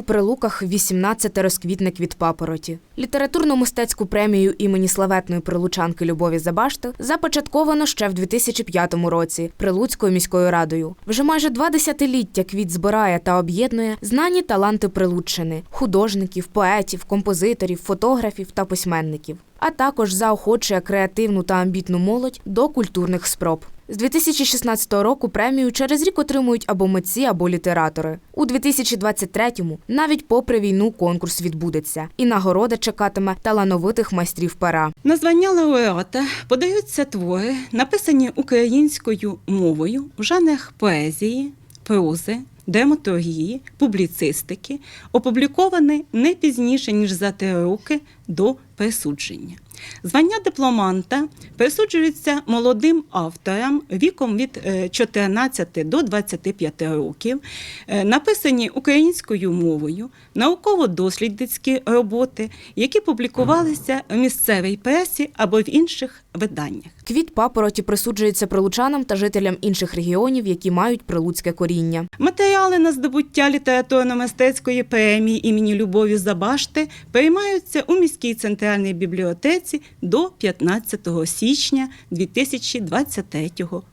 У прилуках 18 розквітник від папороті. Літературно-мистецьку премію імені славетної прилучанки Любові Забашти започатковано ще в 2005 році Прилуцькою міською радою. Вже майже два десятиліття квіт збирає та об'єднує знані таланти Прилуччини – художників, поетів, композиторів, фотографів та письменників. А також заохочує креативну та амбітну молодь до культурних спроб. З 2016 року премію через рік отримують або митці, або літератори. У 2023-му, навіть попри війну, конкурс відбудеться, і нагорода чекатиме талановитих майстрів пера. На звання лауреата подаються твори, написані українською мовою в жанрах поезії, прози, драматургії, публіцистики, опубліковані не пізніше, ніж за три роки до присудження. Звання дипломанта присуджується молодим авторам віком від е, 14 до 25 років, е, написані українською мовою, науково-дослідницькі роботи, які публікувалися в місцевій пресі або в інших виданнях. Квіт папороті присуджується прилучанам та жителям інших регіонів, які мають прилуцьке коріння. Матеріали на здобуття літературно-мистецької премії імені Любові Забашти приймаються у міській центральній бібліотеці до 15 січня 2023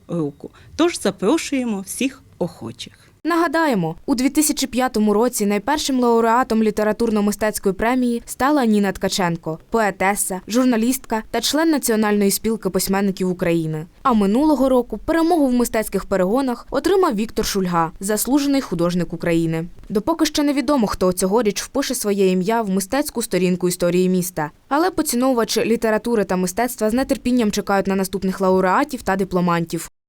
року. Тож запрошуємо всіх охочих. Нагадаємо, у 2005 році найпершим лауреатом літературно-мистецької премії стала Ніна Ткаченко, поетеса, журналістка та член Національної спілки письменників України. А минулого року перемогу в мистецьких перегонах отримав Віктор Шульга, заслужений художник України. Допоки ще невідомо, хто цьогоріч впише своє ім'я в мистецьку сторінку історії міста. Але поціновувачі літератури та мистецтва з нетерпінням чекають на наступних лауреатів та дипломантів.